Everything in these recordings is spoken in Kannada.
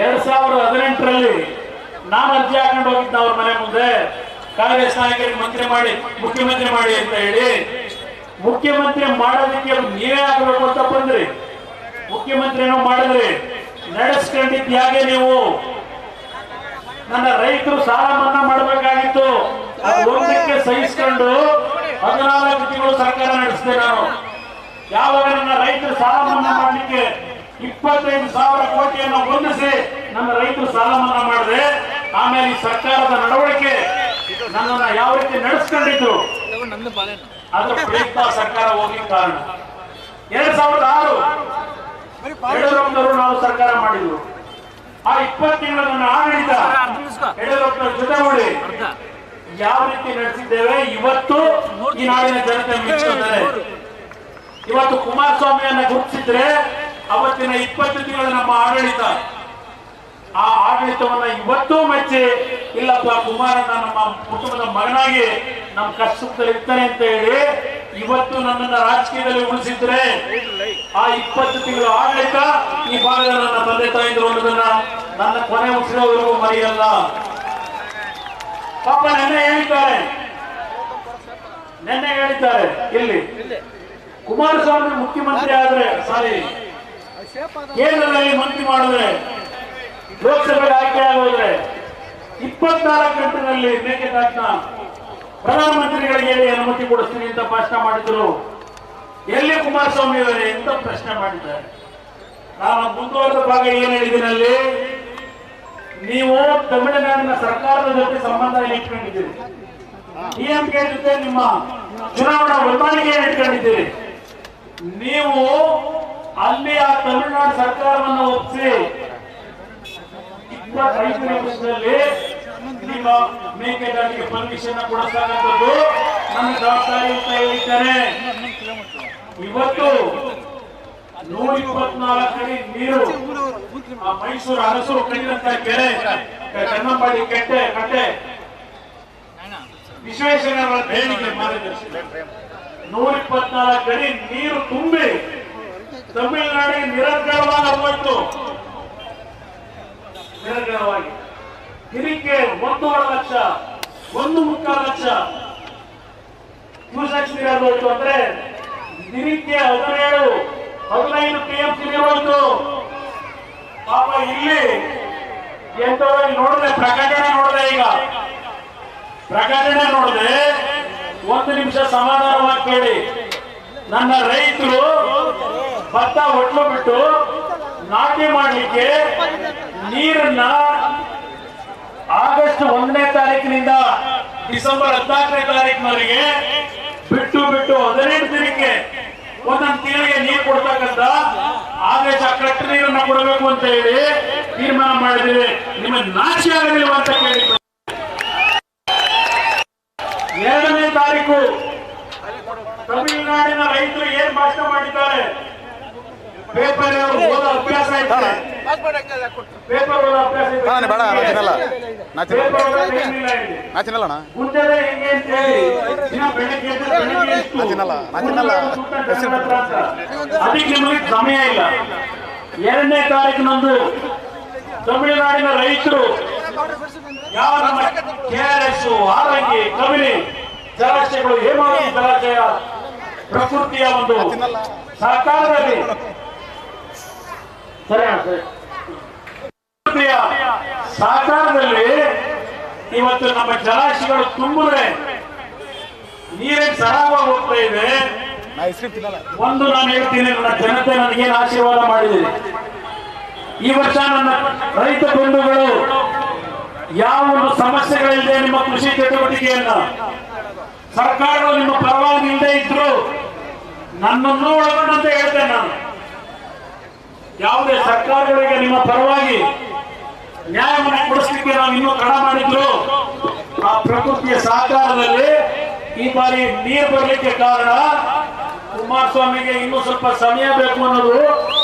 ಎರಡ್ ಸಾವಿರದ ಹದಿನೆಂಟರಲ್ಲಿ ನಾನು ಅರ್ಜಿ ಹಾಕೊಂಡು ಹೋಗಿದ್ದ ಅವ್ರ ಮನೆ ಮುಂದೆ ಕಾಂಗ್ರೆಸ್ ನಾಯಕರಿಗೆ ಮಂತ್ರಿ ಮಾಡಿ, ಮುಖ್ಯಮಂತ್ರಿ ಮಾಡಿ ಅಂತ ಹೇಳಿ, ಮುಖ್ಯಮಂತ್ರಿ ಮಾಡೋದಕ್ಕೆ ನೀವೇ ಆಗಬೇಕು ಅಂತ ಬಂದ್ರಿ. ಮುಖ್ಯಮಂತ್ರಿನೂ ಮಾಡಿದ್ರಿ. ನಡೆಸ್ಕೊಂಡಿದ್ದು ಯಾಕೆ ನೀವು ನನ್ನ ರೈತರು ಸಾಲ ಮನ್ನಾ ಮಾಡಬೇಕಾಗಿತ್ತು. ಒಂದಕ್ಕೆ ಸಹಿಸಿಕೊಂಡು ಹದಿನಾಲ್ಕು ತಿಂಗಳು ಸರ್ಕಾರ ನಡೆಸಿದೆ ನಾನು. ಯಾವಾಗ ನನ್ನ ರೈತರು ಸಾಲ ಮನ್ನಾ ಇಪ್ಪತ್ತೈದು ಸಾವಿರ ಕೋಟಿಯನ್ನು ಹೊಂದಿಸಿ ನಮ್ಮ ರೈತರು ಸಾಲ ಮನ್ನಾ ಮಾಡಿದೆ ಆಮೇಲೆ ಈ ಸರ್ಕಾರದ ನಡವಳಿಕೆ ನನ್ನನ್ನು ಯಾವ ರೀತಿ ನಡೆಸ್ಕೊಂಡಿದ್ರು ಅದರ ಪ್ರಯುಕ್ತ ಸರ್ಕಾರ ಹೋಗಿ ಕಾರಣ. ಎರಡ್ ಸಾವಿರದ ಆರು, ಯಡಿಯೂರಪ್ಪನವರು ನಾವು ಸರ್ಕಾರ ಮಾಡಿದ್ರು ಆ ಇಪ್ಪತ್ತು ತಿಂಗಳ ನನ್ನ ಆಡಳಿತ ಯಡಿಯೂರಪ್ಪನ ಮಾಡಿ ಯಾವ ರೀತಿ ನಡೆಸಿದ್ದೇವೆ, ಇವತ್ತು ಈ ನಾಡಿನ ಜನತೆ ಮೆಚ್ಚಿದ್ದಾರೆ ಇವತ್ತು ಕುಮಾರಸ್ವಾಮಿಯನ್ನ ಗುರುತಿಸಿದ್ರೆ ಅವತ್ತಿನ ಇಪ್ಪತ್ತು ತಿಂಗಳ ನಮ್ಮ ಆಡಳಿತ, ಆ ಆಡಳಿತವನ್ನ ಇವತ್ತೂ ಮೆಚ್ಚಿ, ಇಲ್ಲಪ್ಪ ಕುಮಾರಣ್ಣ ನಮ್ಮ ಕುಟುಂಬದ ಮಗನಾಗಿ ನಮ್ಮ ಕಷ್ಟದಲ್ಲಿ ಇರ್ತಾನೆ ಅಂತ ಹೇಳಿ ಇವತ್ತು ನನ್ನನ್ನ ರಾಜಕೀಯದಲ್ಲಿ ಉಳಿಸಿದ್ರೆ ಆ ಇಪ್ಪತ್ತು ತಿಂಗಳ ಆಡಳಿತ ಈ ಭಾಗದ ನನ್ನ ತಂದೆ ತಾಯಿದ್ರು ಅನ್ನೋದನ್ನ ನನ್ನ ಕೊನೆ ಉಸಿರೋವರೆಗೂ ಮರೆಯಲ್ಲ. ಪಾಪ ನೆನ್ನೆ ಹೇಳಿದ್ದಾರೆ. ನೆನ್ನೆ ಹೇಳಿದ್ದಾರೆ. ಇಲ್ಲಿ. ಕುಮಾರಸ್ವಾಮಿ ಮುಖ್ಯಮಂತ್ರಿ ಆದ್ರೆ, ಸಾರಿ. ಕೇಂದ್ರದಲ್ಲಿ ಮಂತ್ರಿ ಮಾಡಿದ್ರೆ, ಲೋಕಸಭೆಗೆ ಆಯ್ಕೆ ಆಗೋದ್ರೆ ಇಪ್ಪತ್ನಾಲ್ಕು ಗಂಟೆನಲ್ಲಿ ಮೇಕೆದಾಟ್ನ ಪ್ರಧಾನಮಂತ್ರಿಗಳಿಗೆ ಅನುಮತಿ ಕೊಡಿಸ್ತೀನಿ ಅಂತ ಭಾಷಣ ಮಾಡಿದ್ರು. ಎಲ್ಲಿ ಕುಮಾರಸ್ವಾಮಿ ಅವರೇ ಅಂತ ಪ್ರಶ್ನೆ ಮಾಡಿದ್ದಾರೆ? ನಾನು ಮುಂದುವರೆದ ಭಾಗ ಏನ್ ಹೇಳಿದಿನಲ್ಲಿ ನೀವು ತಮಿಳುನಾಡಿನ ಸರ್ಕಾರದ ಜೊತೆ ಸಂಬಂಧ ಇಟ್ಕೊಂಡಿದ್ದೀರಿ. ಡಿಎಂಕೆ ಜೊತೆ ನಿಮ್ಮ ಚುನಾವಣಾ ಹೊಂದಾಣಿಕೆ ಇಟ್ಕೊಂಡಿದ್ದೀರಿ. ನೀವು ಅಲ್ಲಿ ಆ ತಮಿಳುನಾಡು ಸರ್ಕಾರವನ್ನು ಒಪ್ಪಿಸಿ ಇಪ್ಪತ್ತೈದು ನಿಮಿಷದಲ್ಲಿ ನಿಮ್ಮ ಮೇಕೆದಾಟಿಗೆ ಪರ್ಮಿಷನ್ ಕೊಡಿಸ್ತಕ್ಕಂಥದ್ದು ನನ್ನ ಜವಾಬ್ದಾರಿ ಅಂತ ಹೇಳಿದ್ದಾರೆ. ಇವತ್ತು ನೂರ ಇಪ್ಪತ್ನಾಲ್ಕು ಅಡಿ ನೀರು ಆ ಮೈಸೂರು ಅರಸರು ಕಟ್ಟಿದಂತ ಕೆರೆ ಕನ್ನಂಬಾಡಿ ಕೆಟ್ಟೆ, ಕಟ್ಟೆ. ವಿಶ್ವೇಶ್ವರ ಬೇಡಿಕೆ ಮಾರ್ಗದರ್ಶಿ ನೂರ ಇಪ್ಪತ್ನಾಲ್ಕು ಅಡಿ ನೀರು ತುಂಬಿ ತಮಿಳುನಾಡಿಗೆ ನಿರಂತರವಾಗಿ ಹೋಯ್ತು. ನಿರಂತರವಾಗಿ. ದಿನಕ್ಕೆ ಒಂದೂವರೆ ಲಕ್ಷ, ಒಂದು ಮುಕ್ಕಾಲು ಲಕ್ಷ ಕ್ಯೂಸೆಕ್ಸ್ ನೀರು ಹೋಯ್ತು ಅಂದ್ರೆ ದಿನಕ್ಕೆ ಹದಿನೇಳು, ಹದಿನೈದು ಪಿ ಎಂ ಸಿ ಹೋಯ್ತು. ಪಾಪ ಇಲ್ಲಿ ಎಂತವ್ರು ಇಲ್ಲಿ ನೋಡಿದೆ ಪ್ರಕಟಣೆ ನೋಡಿದೆ ಈಗ. ಪ್ರಕಟಣೆ ನೋಡಿದೆ ಒಂದು ನಿಮಿಷ ಸಮಾಧಾನವಾಗಿ ಕೇಳಿ. ನನ್ನ ರೈತರು ಭತ್ತ ಹೊಟ್ಲು ಬಿಟ್ಟು ನಾಟಿ ಮಾಡಲಿಕ್ಕೆ ನೀರನ್ನ ಆಗಸ್ಟ್ ಒಂದನೇ ತಾರೀಕಿನಿಂದ ಡಿಸೆಂಬರ್ ಹದಿನಾಲ್ಕನೇ ತಾರೀಕಿನವರೆಗೆ ಬಿಟ್ಟು ಬಿಟ್ಟು ಹದಿನೆಂಟು ದಿನಕ್ಕೆ ಒಂದೊಂದು ತಿಂಗಳಿಗೆ ನೀರು ಕೊಡ್ತಕ್ಕಂತ ಆದೇಶ ಕಟ್ಟ ನೀರನ್ನ ಕೊಡಬೇಕು ಅಂತ ಹೇಳಿ ತೀರ್ಮಾನ ಮಾಡಿದ್ರೆ ನಿಮಗೆ ನಾಶಿ ಆಗಲಿಲ್ಲ ಅಂತ ಕೇಳಿ ಎರಡನೇ ತಾರೀಕು ತಮಿಳುನಾಡಿನ ರೈತರು ಏನ್ ಭಾಷಣ ಮಾಡಿದ್ದಾರೆ? ಪೇಪರ್ ಓದೋ ಅಭ್ಯಾಸ ಪೇಪರ್ ಓದೋ ಅಭ್ಯಾಸ ಬೇಡ, ನಾ ತಿನ್ನಲ್ಲ. ನಾ ತಿನ್ನಲ್ಲ. ನಾ ತಿನ್ನಲ್ಲಣ್ಣ ಮುಂಜಾನೆ ಹೆಂಗೆ ಅಂತ ಹೇಳಿ. ದಿನ ಬೆಳಗ್ಗೆ ಎದ್ದು ಬೆಳಗ್ಗೆ ಎಷ್ಟು? ನಾ ತಿನ್ನಲ್ಲ, ನಾ ತಿನ್ನಲ್ಲ. ಅದಕ್ಕೆ ನಿಮಗೆ ಸಮಯ ಇಲ್ಲ. ಎರಡನೇ ತಾರೀಕಿನಂದು ತಮಿಳುನಾಡಿನ ರೈತರು. ಯಾವ ನಮ್ಮ K R S Harangi Kabini ಜಲಾಶಯಗಳು ಹೇಮಾವತಿ ಜಲಾಶಯ ಪ್ರಕೃತಿಯ ಒಂದು ಸಹಕಾರದಲ್ಲಿ ಸಹಕಾರದಲ್ಲಿ ಇವತ್ತು ನಮ್ಮ ಜಲಾಶಯಗಳು ತುಂಬಿದ್ರೆ ನೀರೇ ಸರಾಗ ಹೋಗ್ತಾ ಇದೆ. ಒಂದು ನಾನು ಹೇಳ್ತೀನಿ, ನನ್ನ ಜನತೆ ನನಗೇನು ಆಶೀರ್ವಾದ ಮಾಡಿದ್ದೀನಿ ಈ ವರ್ಷ ನನ್ನ ರೈತ ಬಂಧುಗಳು, ಯಾವ ಒಂದು ಸಮಸ್ಯೆಗಳಿದೆ ನಿಮ್ಮ ಕೃಷಿ ಚಟುವಟಿಕೆಯನ್ನ, ಸರ್ಕಾರಗಳು ನಿಮ್ಮ ಪರವಾಗಿ ಇಲ್ಲದೆ ಇದ್ರು, ನನ್ನನ್ನು ಒಳಗೊಂಡಂತೆ ಹೇಳ್ತೇನೆ ನಾನು. ಯಾವುದೇ ಸರ್ಕಾರಗಳಿಗೆ ನಿಮ್ಮ ಪರವಾಗಿ ನ್ಯಾಯವನ್ನು ಕೊಡಿಸ್ಲಿಕ್ಕೆ ನಾವು ಇನ್ನೂ ತಡ ಮಾಡಿದ್ರು. ಆ ಪ್ರಕೃತಿಯ ಸಾಕಾರದಲ್ಲಿ ಈ ಬಾರಿ ನೀರು ಬರಲಿಕ್ಕೆ ಕಾರಣ ಕುಮಾರಸ್ವಾಮಿಗೆ ಇನ್ನೂ ಸ್ವಲ್ಪ ಸಮಯ ಬೇಕು ಅನ್ನೋದು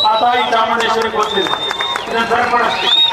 ಆ ತಾಯಿ ಚಾಮುಂಡೇಶ್ವರಿ ಗೊತ್ತಿದೆ. ಇದನ್ನು ಸರಿಪಡಿಸ್ಲಿಕ್ಕೆ